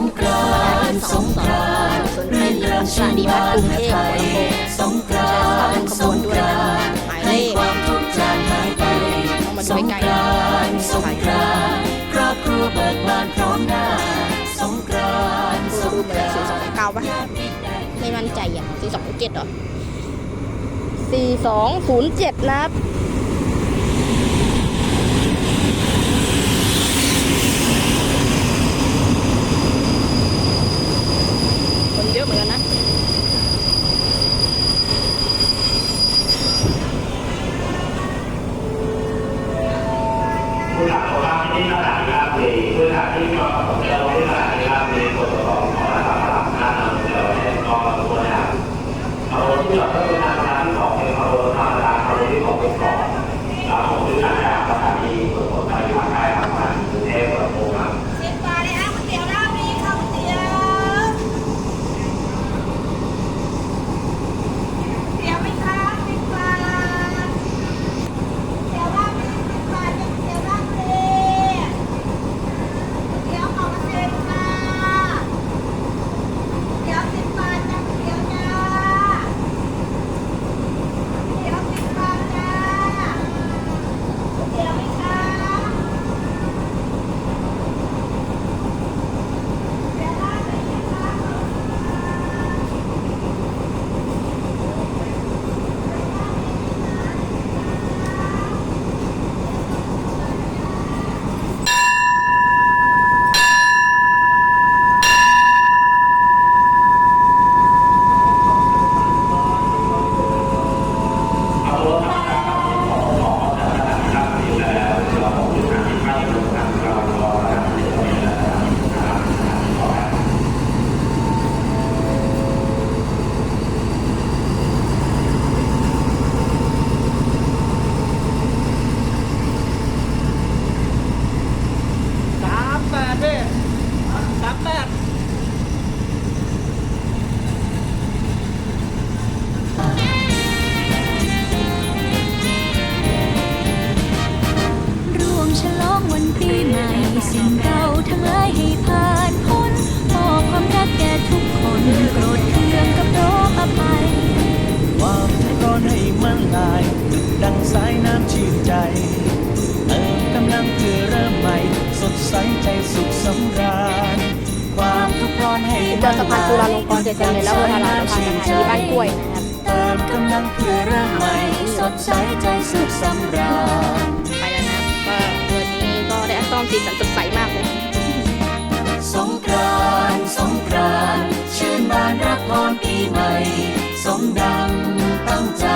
งกรานสงกรานต์รื่นเริงชื่นบนพไทยสงกรานต์สงกรานต์ให้ความทุกข์จางหายไปสงกรานต์สงกรานต์ครอบครัวเบิกบานพร้อมหน้าสงกรานต์สงกรานต์สี่สองเก้าป่ะไม่มั่นใจอะสี่สองเจ็ดหรอสี่สองศูนย์เจ็ดนะครับ ผู้หลักของเราที่ขนาดนี้ครับมีผู้หลักที่ก็ของเราที่ขนาดนี้ครับมีส่วนประกอบของระดับหลักหน้าทางเราเนี่ยก็ตัวอย่างเอาที่เราต้องการทำที่ของเป็นเอาธรรมดาเอาที่ของเป็นของเราของที่ขนาดสถานีส่วนของปฏิบัติได้ทำงานกรุงเทพกับโรงงาน สิบบาทเลยนะก๋วยเตี๋ยวราดมีข้าวเตี๋ยวเตี๋ยวไหมคะสิบบาทเตี๋ยวราดมีสิบบาทเป็นเตี๋ยวราดเลยเตี๋ยวของเซนค่ะเตี๋ยวสิบบาทจ้ะเตี๋ยวจ้าเตี๋ยวสิบบาทจ้าเตี๋ยวไหมคะ เอารถธรรมดาครับของของแต่ละนะครับอยู่แล้วเราของที่ทางที่ไม่รู้ทางเรารอนะครับที่เราเนี่ยนะครับ สามแปดพี่สาม แปดร่วมฉลองวันปีใหม่ สิ่งเก่าทั้งหลายให้ผ่านพ้นมอบความรักแก่ทุกคนโกรธเคืองกับร้องอภัยความร้อนให้มันลายดังสายน้ำชื่นใจเติมกำลังเพื่อเริ่มใหม่ สดใสใจสุขสำราญ ความทุกข์ร้อนให้เจอสะพานจุฬาลงกรณ์เสร็จเลยแล้วเวลาเราสะพานสถานีบ้านกล้วยนะครับเติมกำลังเพื่อเริ่มใหม่สดใสใจสุขสำราญไปแล้วนะครับก็วันนี้ก็ได้อัลต้มสีสันสดใสมากเลยสงกรานต์สงกรานต์ชื่นบานรับพรปีใหม่สมดังตั้งใจ